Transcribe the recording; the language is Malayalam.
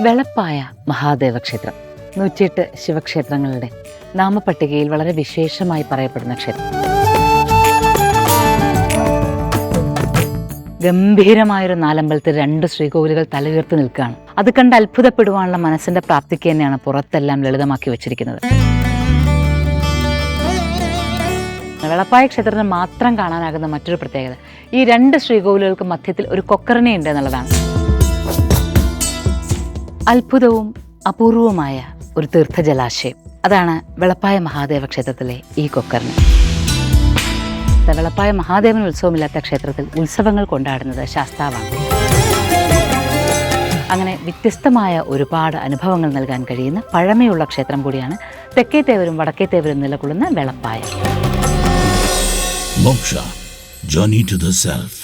വെളപ്പായ മഹാദേവ ക്ഷേത്രം നൂറ്റിയെട്ട് ശിവക്ഷേത്രങ്ങളുടെ നാമപട്ടികയിൽ വളരെ വിശേഷമായി പറയപ്പെടുന്ന ക്ഷേത്രം. ഗംഭീരമായൊരു നാലമ്പലത്തിൽ രണ്ട് ശ്രീകോവിലുകൾ തലയുയർത്തി നിൽക്കുകയാണ്. അത് കണ്ട് അത്ഭുതപ്പെടുവാനുള്ള മനസ്സിന്റെ പ്രാപ്തിക്ക് തന്നെയാണ് പുറത്തെല്ലാം ലളിതമാക്കി വെച്ചിരിക്കുന്നത്. വെളപ്പായ ക്ഷേത്രത്തിന് മാത്രം കാണാനാകുന്ന മറ്റൊരു പ്രത്യേകത ഈ രണ്ട് ശ്രീകോവിലുകൾക്ക് മധ്യത്തിൽ ഒരു കൊക്കറിനെ ഉണ്ട് എന്നുള്ളതാണ്. അത്ഭുതവും അപൂർവവുമായ ഒരു തീർത്ഥജലാശയം. അതാണ് വെളപ്പായ മഹാദേവ ക്ഷേത്രത്തിലെ ഈ കൊക്കറിന് വെളപ്പായ മഹാദേവൻ ഉത്സവമില്ലാത്ത ക്ഷേത്രത്തിൽ ഉത്സവങ്ങൾ കൊണ്ടാടുന്നത് ശാസ്താവാണ്. അങ്ങനെ വ്യത്യസ്തമായ ഒരുപാട് അനുഭവങ്ങൾ നൽകാൻ കഴിയുന്ന പഴമയുള്ള ക്ഷേത്രം കൂടിയാണ് തെക്കേത്തേവരും വടക്കേത്തേവരും നിലകൊള്ളുന്ന Velappaya Moksha Journey to the Self.